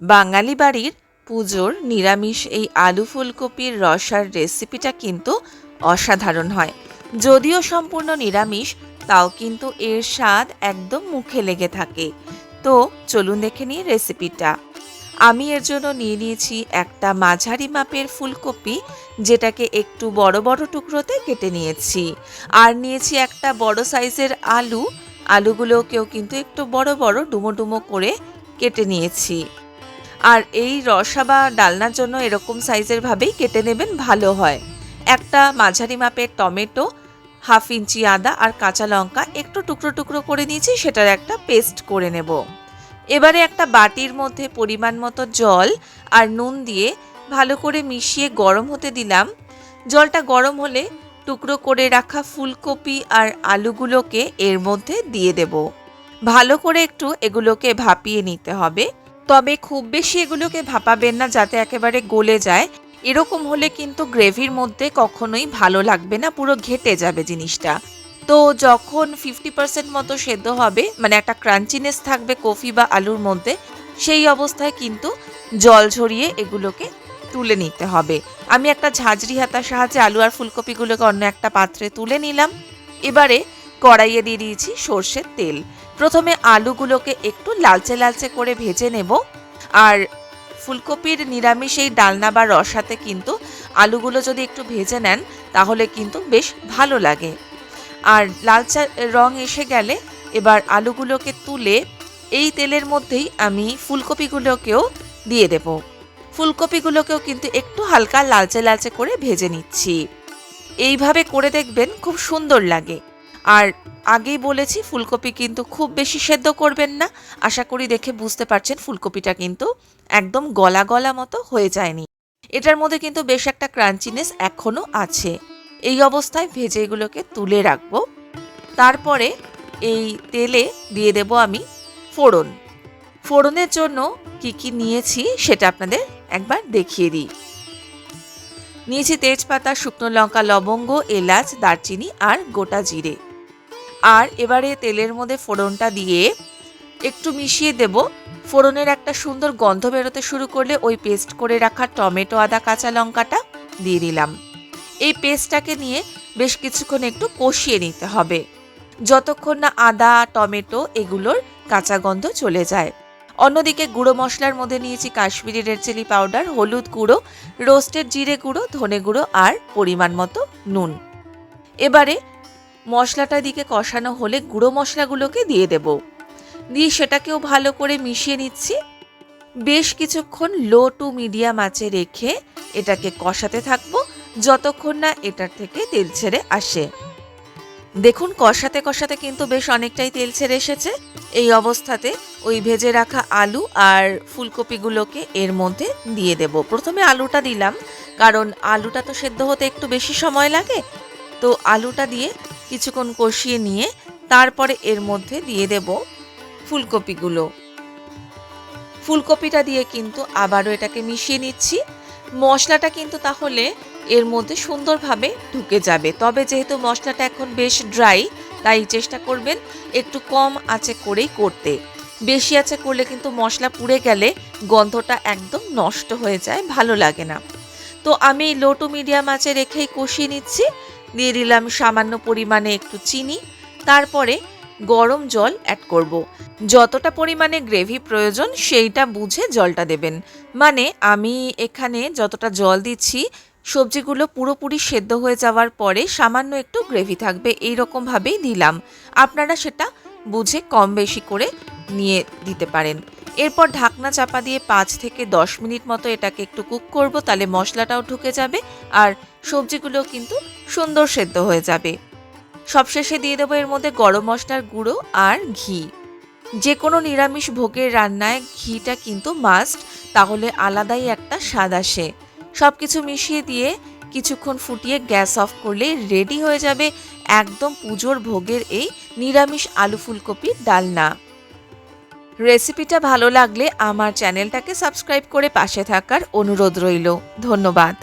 বাঙালি বাড়ির পুজোর নিরামিষ এই আলু ফুলকপির রসার রেসিপিটা কিন্তু অসাধারণ হয়। যদিও সম্পূর্ণ নিরামিষ, তাও কিন্তু এর স্বাদ একদম মুখে লেগে থাকে। তো চলুন দেখে নিই রেসিপিটা আমি এর জন্য নিয়ে নিয়েছি একটা মাঝারি মাপের ফুলকপি, যেটাকে একটু বড় বড় টুকরোতে কেটে নিয়েছি। আর নিয়েছি একটা বড় সাইজের আলু। আলুগুলোকেও কিন্তু একটু বড় বড় ডুমো ডুমো করে কেটে নিয়েছি। আর এই রসা বা ডালনার জন্য এরকম সাইজের ভাবেই কেটে নেবেন, ভালো হয়। একটা মাঝারি মাপের টমেটো, হাফ ইঞ্চি আদা আর কাঁচা লঙ্কা একটু টুকরো টুকরো করে নিয়েছি, সেটার একটা পেস্ট করে নেব। এবারে একটা বাটির মধ্যে পরিমাণ মতো জল আর নুন দিয়ে ভালো করে মিশিয়ে গরম হতে দিলাম। জলটা গরম হলে টুকরো করে রাখা ফুলকপি আর আলুগুলোকে এর মধ্যে দিয়ে দেব। ভালো করে একটু এগুলোকে ভাপিয়ে নিতে হবে। তবে খুব বেশি এগুলোকে ভাপাবেন না যাতে একেবারে গলে যায়। এরকম হলে কিন্তু গ্রেভির মধ্যে কখনোই ভালো লাগবে না, পুরো ঘেটে যাবে জিনিসটা। তো যখন ফিফটি পার্সেন্ট মতো সেদ্ধ হবে মানে একটা ক্রাঞ্চিনেস থাকবে কফি বা আলুর মধ্যে, সেই অবস্থায় কিন্তু জল ঝরিয়ে এগুলোকে তুলে নিতে হবে। আমি একটা ঝাঁঝরি হাতার সাহায্যে আলু আর ফুলকপিগুলোকে অন্য একটা পাত্রে তুলে নিলাম। এবারে কড়াইয়ে দিয়ে দিয়েছি সর্ষের তেল। প্রথমে আলুগুলোকে একটু লালচে লালচে করে ভেজে নেব আর ফুলকপির নিরামিষ এই ডালনা বা রসাতে কিন্তু আলুগুলো যদি একটু ভেজে নেন, তাহলে কিন্তু বেশ ভালো লাগে। আর লালচা রং এসে গেলে এবার আলুগুলোকে তুলে এই তেলের মধ্যেই আমি ফুলকপিগুলোকেও দিয়ে দেব। ফুলকপিগুলোকেও কিন্তু একটু হালকা লালচে লালচে করে ভেজে নিচ্ছি। এইভাবে করে দেখবেন খুব সুন্দর লাগে। আর আগেই বলেছি, ফুলকপি কিন্তু খুব বেশি সেদ্ধ করবেন না। আশা করি দেখে বুঝতে পারছেন, ফুলকপিটা কিন্তু একদম গলা গলা মতো হয়ে যায়নি। এটার মধ্যে কিন্তু বেশ একটা ক্রাঞ্চিনেস এখনও আছে। এই অবস্থায় ভেজে এগুলোকে তুলে রাখব। তারপরে এই তেলে দিয়ে দেব আমি ফোড়ন। ফোড়নের জন্য কি কি নিয়েছি সেটা আপনাদের একবার দেখিয়ে দিই। নিয়েছি তেজপাতা, শুকনো লঙ্কা, লবঙ্গ, এলাচ, দারচিনি আর গোটা জিরে। আর এবারে তেলের মধ্যে ফোড়নটা দিয়ে একটু মিশিয়ে দেব। ফোড়নের একটা সুন্দর গন্ধ বেরোতে শুরু করলে ওই পেস্ট করে রাখা টমেটো, আদা, কাঁচা লঙ্কাটা দিয়ে দিলাম। এই পেস্টটাকে নিয়ে বেশ কিছুক্ষণ একটু কষিয়ে নিতে হবে। যতক্ষণ না আদা, টমেটো এগুলোর কাঁচা গন্ধ চলে যায়। অন্যদিকে গুঁড়ো মশলার মধ্যে নিয়েছি কাশ্মীরি রেড চিলি পাউডার, হলুদ গুঁড়ো, রোস্টেড জিরে গুঁড়ো, ধনে গুঁড়ো আর পরিমাণ মতো নুন। এবারে মশলাটা দিকে কষানো হলে গুঁড়ো মশলাগুলোকে দিয়ে দেব। দিয়ে সেটাকেও ভালো করে মিশিয়ে নিচ্ছি। বেশ কিছুক্ষণ লো টু মিডিয়াম আঁচে রেখে এটাকে কষাতে থাকব, যতক্ষণ না এটার থেকে তেল ছেড়ে আসে। দেখুন, কষাতে কষাতে কিন্তু বেশ অনেকটাই তেল ছেড়ে এসেছে। এই অবস্থাতে ওই ভেজে রাখা আলু আর ফুলকপিগুলোকে এর মধ্যে দিয়ে দেব। প্রথমে আলুটা দিলাম, কারণ আলুটা তো সেদ্ধ হতে একটু বেশি সময় লাগে। তো আলুটা দিয়ে কিছুক্ষণ কষিয়ে নিয়ে তারপরে এর মধ্যে দিয়ে দেব ফুলকপিগুলো। ফুলকপিটা দিয়ে কিন্তু আবারও এটাকে মিশিয়ে নিচ্ছি। মশলাটা কিন্তু তাহলে এর মধ্যে সুন্দরভাবে ঢুকে যাবে। তবে যেহেতু মশলাটা এখন বেশ ড্রাই, তাই চেষ্টা করবেন একটু কম আঁচে করেই করতে। বেশি আছে করলে কিন্তু মশলা পুড়ে গেলে গন্ধটা একদম নষ্ট হয়ে যায়, ভালো লাগে না। তো আমি লো টু মিডিয়াম আঁচে রেখেই কষিয়ে নিচ্ছি। দিয়ে দিলাম সামান্য পরিমাণে একটু চিনি। তারপরে গরম জল অ্যাড করব। যতটা পরিমাণে গ্রেভি প্রয়োজন সেইটা বুঝে জলটা দেবেন। মানে আমি এখানে যতটা জল দিচ্ছি, সবজিগুলো পুরোপুরি সেদ্ধ হয়ে যাওয়ার পরে সামান্য একটু গ্রেভি থাকবে এই রকমভাবেই দিলাম। আপনারা সেটা বুঝে কম বেশি করে নিয়ে দিতে পারেন। এরপর ঢাকনা চাপা দিয়ে পাঁচ থেকে দশ মিনিট মতো এটাকে একটু কুক করব, তাহলে মশলাটাও ঢুকে যাবে আর সবজিগুলো কিন্তু সুন্দর সেদ্ধ হয়ে যাবে। সবশেষে দিয়ে দেবো এর মধ্যে গরম মশলার গুঁড়ো আর ঘি। যে কোনো নিরামিষ ভোগের রান্নায় ঘিটা কিন্তু মাস্ট তাহলে আলাদাই একটা স্বাদ আসে। সব কিছু মিশিয়ে দিয়ে কিছুক্ষণ ফুটিয়ে গ্যাস অফ করলে রেডি হয়ে যাবে একদম পুজোর ভোগের এই নিরামিষ আলু ফুলকপির ডালনা। রেসিপিটা ভালো লাগলে আমার চ্যানেলটাকে সাবস্ক্রাইব করে পাশে থাকার অনুরোধ রইল। ধন্যবাদ।